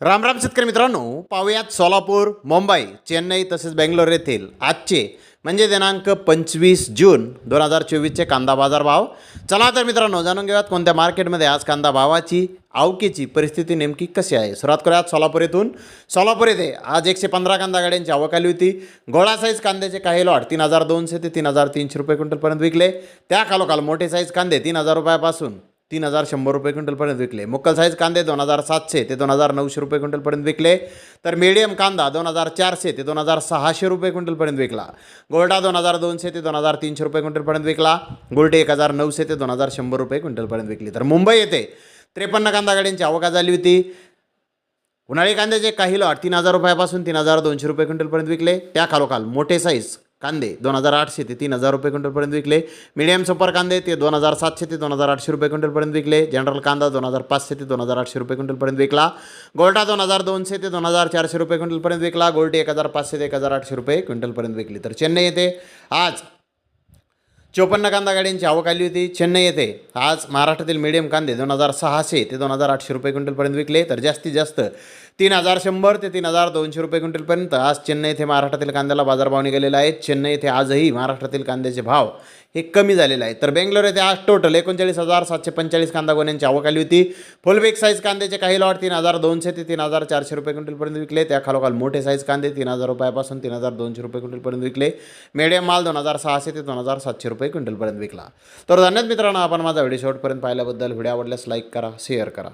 राम राम शेतकरी मित्रांनो पाहूयात सोलापूर मुंबई चेन्नई तसेच बेंगलोर येथील आजचे म्हणजे दिनांक पंचवीस जून दोन हजार चोवीसचे कांदा बाजार भाव. चला तर मित्रांनो जाणून घेऊयात कोणत्या मार्केटमध्ये आज कांदा भावाची आवकेची परिस्थिती नेमकी कशी आहे. सुरुवात करूयात सोलापूर येथून. सोलापूर येथे आज एकशे पंधरा कांदा गाड्यांची आवक आली होती. गोळा साईज कांद्याचे काही लॉट तीन हजार दोनशे ते तीन हजार तीनशे रुपये क्विंटलपर्यंत विकले. त्या खालोखाल मोठे साईज कांदे तीन हजार रुपयापासून तीन हजार शंभर रुपये क्विंटलपर्यंत विकले. मुक्कल साईज कांदे दोन हजार सातशे ते दोन हजार नऊशे रुपये क्विंटलपर्यंत विकले. तर मीडियम कांदा दोन हजार चारशे ते दोन हजार सहाशे रुपये क्विंटलपर्यंत विकला. गोल्डा दोन हजार दोनशे ते दोन हजार तीनशे रुपये क्विंटलपर्यंत विकला. गोल्डे एक हजार नऊशे ते दोन हजार शंभर रुपये क्विंटलपर्यंत विकली. तर मुंबई येथे त्रेपन्न कांदा गाड्यांची आवका झाली होती. उन्हाळी कांद्याचे काही लॉट तीन हजार रुपयापासून तीन हजार दोनशे रुपये क्विंटलपर्यंत विकले. त्या खालोखाल मोठे साईज कांदे दोन हजार आठशे ते तीन हजार रुपये क्विंटलपर्यंत विकले. मिडियम सुपर कांदे ते दोन हजार सातशे ते दोन हजार आठशे रुपये क्विंटलपर्यंत विकले. जनरल कांदा दोन हजार पाचशे ते दोन हजार आठशे रुपये क्विंटलपर्यंत विकला. गोल्टा दोन हजार दोनशे ते दोन हजार चारशे रुपये क्विंटलपर्यंत विकला. गोल्टी एक हजार पाचशे ते एक हजार आठशे रुपये क्विंटलपर्यंत विकली. तर चेन्नई येथे आज चोपन्न कांदा गाड्यांची आवक आली होती. चेन्नई येथे आज महाराष्ट्रातील मीडियम कांदे दोन हजार सहाशे ते दोन हजार आठशे रुपये क्विंटलपर्यंत विकले. तर जास्तीत जास्त तीन हजार शंभर ते तीन हजार दोनशे रुपये क्विंटलपर्यंत आज चेन्नई येथे महाराष्ट्रातील कांद्याला बाजारभाव निघालेला आहे. चेन्नई येथे आजही महाराष्ट्रातील कांद्याचे भाव हे कमी झालेले आहेत. तर बेंगलोर येथे आज टोटल एकोणचाळीस हजार सातशे पंचेचाळीस कांदा गोण्यांची आवक आली होती. फुलबेक साईज कांद्याचे काही लॉट तीन हजार दोनशे ते तीन हजार चारशे रुपये क्विंटलपर्यंत विकले. त्या खालोखाल मोठे साईज कांदे तीन हजार रुपयापासून तीन हजार दोनशे रुपये क्विंटलपर्यंत विकले. मीडियम माल दोन हजार सहाशे ते दोन हजार सातशे रुपये रुपये क्विंटलपर्यंत विकला. तर धन्यवाद मित्रांनो आपण माझा व्हिडिओ शेवटपर्यंत पाहिल्याबद्दल. व्हिडिओ आवडल्यास लाईक करा शेअर करा.